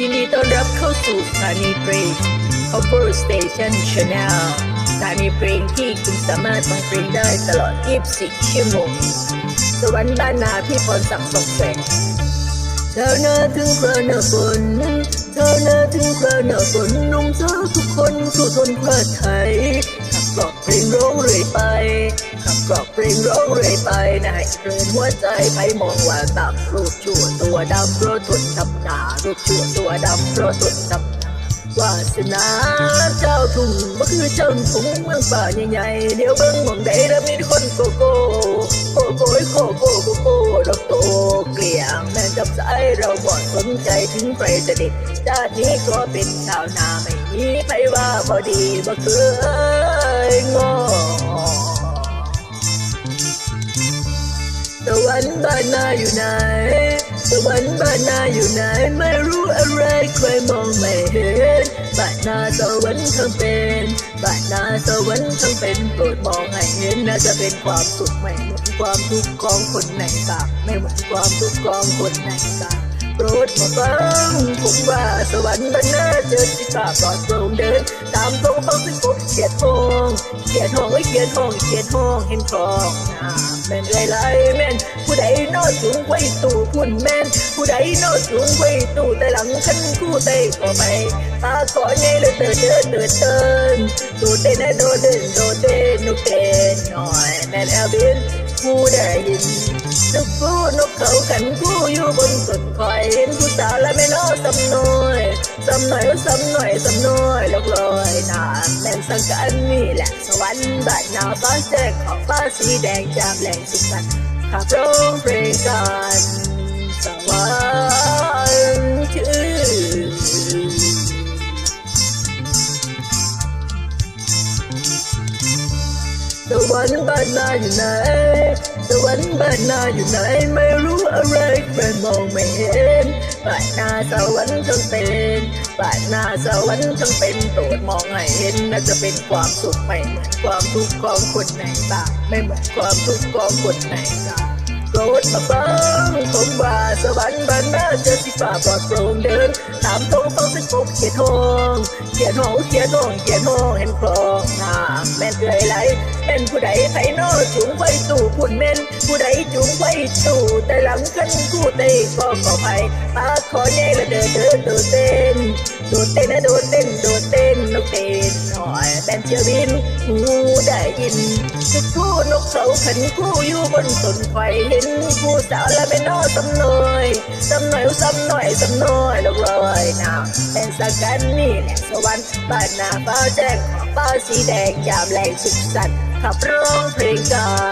ยินดีต้อนรับเข้าสู่สถานีเพลง Cover Station Channel สถานีเพลงที่คุณสามารถฟังเพลงได้ตลอด 24 ชั่วโมง สวรรค์บ้านนาพี่พรศักดิ์สงแสงเธอหน้าถึงคราหน้าฝนเธอหน้าถึงคราหน้าฝนนุ่มสาวทุกคนสู้ทนพลาดไทย กรอกเพลงร้องเรื่อยไปขับกรอกเพลงร้องเรื่อยไปนะให้เรินหัวใจไปมองว่าตับรูปชั่วตัวดำเพราะทนทำหนารูปชั่วตัวดำเพราะทนทำหนาวาสนาเจ้าทุ่งบ่คือเจ้าทุ่งเมืองป่าใหญ่ๆเดี๋ยวเบิ่งมองใดแล้วมีคนโกโก้โกโก้โกโก้โกโก้ดอกโตเกลี่ยงแม่จับสายเราบ่สนใจถึงใครจะด็ดชาตินี้ก็เป็นชาวนาไม่มีใครว่าบ่ดีบ่เคย งอสวรรค์บ้านนาอยู่ไหนสวรรค์บ้านนาอยู่ไหน ไม่รู้อะไรใครมองไม่เห็นบ้านนาสวรรค์ทั้งเป็นบ้านนาสวรรค์ทั้งเป็นโปรดมองให้เห็นน่าจะเป็นความสุขไม่เหมือนความทุกข์ของคนในต่างไม่เหมือนความทุกข์ของคนในต่าง รดมาฟังผมว่าสวรรค์บ้านนาเจอที่ข้าปลอดโปร่งเดิน ตามตรงเขาสิพบเขียดทองเขียดทองไว้เขียดทองเขียดทองเห็นคลองน้ำแม่นไรไรแม่นผู้ใดนอสูงไว้ตู่พุ่นแม่นผู้ใดนอสูงไว้ตู่แต่หลังขันคู่เต้ก็ไปตาขอไงเลยเดินเดินเดินเดินตูเต้นโดดเดินโดดเต้นนุกเต้นหน่อยแม่นแอลบินผู้ได้ยิน นกผู้นกเขาขันคู่อยู่บนต้นคอยเห็นผู้สาวและไม่น้อสำน้อยสำหน่อยสำหน่อยสำน้อยลอกลอยนาแม่นสังกันนี่แหละสวรรค์บ้านนาฟ้าแจ้งขอบฟ้าสีแดงจามแหลงสุดสันต์ขับร้องเพลงกันสวรรค์ชื่อ สวรรค์บ้านนาอยู่ไหน สวรรค์บ้านนาอยู่ไหน ไม่รู้อะไรใครมองไม่เห็นบ้านนาสวรรค์ทั้งเป็นบ้านนาสวรรค์ทั้งเป็นโปรดมองให้เห็นน่าจะเป็นความสุขไม่เหมือนความทุกข์ของคนในต่างไม่เหมือนความทุกข์ของคนในต่างโปรดมาฟังผมว่า สวรรค์บ้านนาเจอสิฝ่าปลอดโปร่งเดิน ตามทงต้องสิปกเขียดทองเขียดทองเขียดทองเขียดทองเห็นคลองน้ำแม่นเอ่ยไหลเป็นผู้ใดไผนอจุงไฟตู่พุ่นเม่นผู้ใดจุงไฟตู่แต่หลังขันคู่เตะก็ขอไปปาขอแน่ละเดินเดินโดดเต้นโดดเต้นนะโดดเต้นโดดเต้น เต้นหน่อยแบนเชียวบินหูได้ยินทุกทูนกเขาขันคู่อยู่บนต้นไฟเห็นผู้สาวและเป็นนอสำหน่อยสำหน่อยสำหน่อยสำหน่อยลงลอยน้ำเป็นสักกันนี่แหละสวรรค์บ้านนาป้าแจ้งเป้าสีแดงยามแรงสุขสันต์ขับร้องเพลงกัน